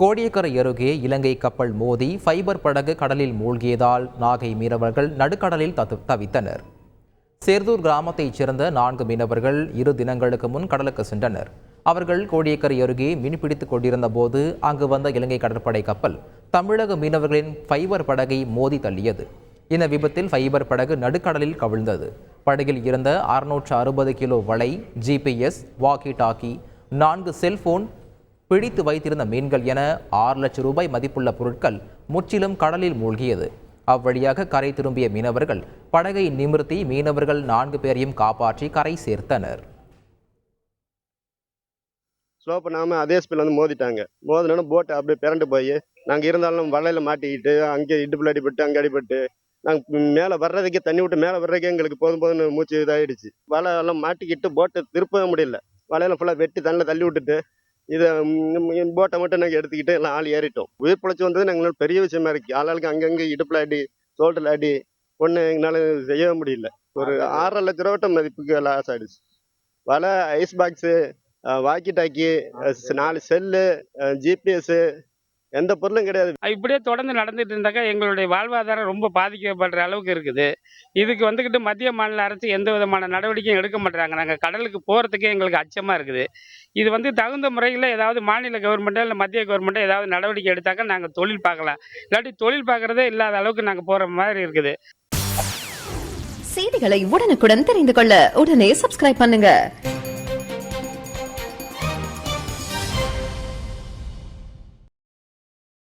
கோடியக்கரை அருகே இலங்கை கப்பல் மோதி ஃபைபர் படகு கடலில் மூழ்கியதால் நாகை மீனவர்கள் நடுக்கடலில் தத்து- தவித்தனர். சேர்தூர் கிராமத்தைச் சேர்ந்த நான்கு மீனவர்கள் இரு தினங்களுக்கு முன் கடலுக்கு சென்றனர். அவர்கள் கோடியக்கரை அருகே மீன்பிடித்துக் கொண்டிருந்த போது அங்கு வந்த இலங்கை கடற்படை கப்பல் தமிழக மீனவர்களின் ஃபைபர் படகை மோதி தள்ளியது. இந்த விபத்தில் ஃபைபர் படகு நடுக்கடலில் கவிழ்ந்தது. படகில் இருந்த அறுநூற்று அறுபது கிலோ வலை ஜிபிஎஸ் வாக்கி டாக்கி நான்கு செல்போன் பிடித்து வைத்திருந்த மீன்கள் என ஆறு லட்சம் ரூபாய் மதிப்புள்ள பொருட்கள் முற்றிலும் கடலில் மூழ்கியது. அவ்வழியாக கரை திரும்பிய மீனவர்கள் படகை நிமிர்த்தி மீனவர்கள் நான்கு பேரையும் காப்பாற்றி கரை சேர்த்தனர். ஸ்லோ பண்ணாமல் அதே ஸ்பீடில் வந்து மோதிட்டாங்க. மோதினோன்னு போட்டு அப்படியே பிறண்டு போய் நாங்கள் இருந்தாலும் வலையில் மாட்டிக்கிட்டு அங்கே இடுப்பில் அடிபட்டு அங்கே அடிபட்டு நாங்கள் மேலே வர்றதுக்கே தண்ணி விட்டு மேலே வர்றதுக்கே எங்களுக்கு போதும் போதும்னு மூச்சு இதாகிடுச்சு வலை எல்லாம் மாட்டிக்கிட்டு போட்டை திருப்பவே முடியல. வலையெல்லாம் ஃபுல்லாக வெட்டி தண்ணியில் தள்ளி விட்டுட்டு இதை போட்டை மட்டும் நாங்கள் எடுத்துக்கிட்டு எல்லாம் ஆள் ஏறிட்டோம். உயிர் பிழைச்சி வந்தது எங்களுக்கு பெரிய விஷயமா இருக்குது ஆளாளுக்கு அங்கங்கே இடுப்பில் அடி தோட்டில் அடி ஒன்று எங்களால் செய்யவே முடியல. ஒரு ஆறரை லட்ச ரூபாட்ட மதிப்புக்கு லாஸ் ஆயிடுச்சு. வலை ஐஸ் பாக்ஸு வாக்கி டாக்கி நாலு செல்லு ஜிபிஎஸ் எந்த பொருளும் கிடையாது. இப்படியே தொடர்ந்து நடந்துட்டு இருந்தாக்கா எங்களுடைய வாழ்வாதாரம் ரொம்ப பாதிக்கப்படுற அளவுக்கு இருக்குது. இதுக்கு வந்துக்கிட்டு மத்திய மாநில அரசு எந்த விதமான நடவடிக்கையும் எடுக்க மாட்டாங்க நாங்கள் கடலுக்கு போகிறதுக்கே எங்களுக்கு அச்சமாக இருக்குது. இது வந்து தகுந்த முறையில் ஏதாவது மாநில கவர்மெண்ட்டோ இல்லை மத்திய கவர்மெண்ட்டோ ஏதாவது நடவடிக்கை எடுத்தாக்கா நாங்கள் தொழில் பார்க்கலாம். இல்லாட்டி தொழில் பார்க்குறதே இல்லாத அளவுக்கு நாங்கள் போகிற மாதிரி இருக்குது. செய்திகளை உடனுக்குடன் தெரிந்து கொள்ள உடனே சப்ஸ்கிரைப் பண்ணுங்க.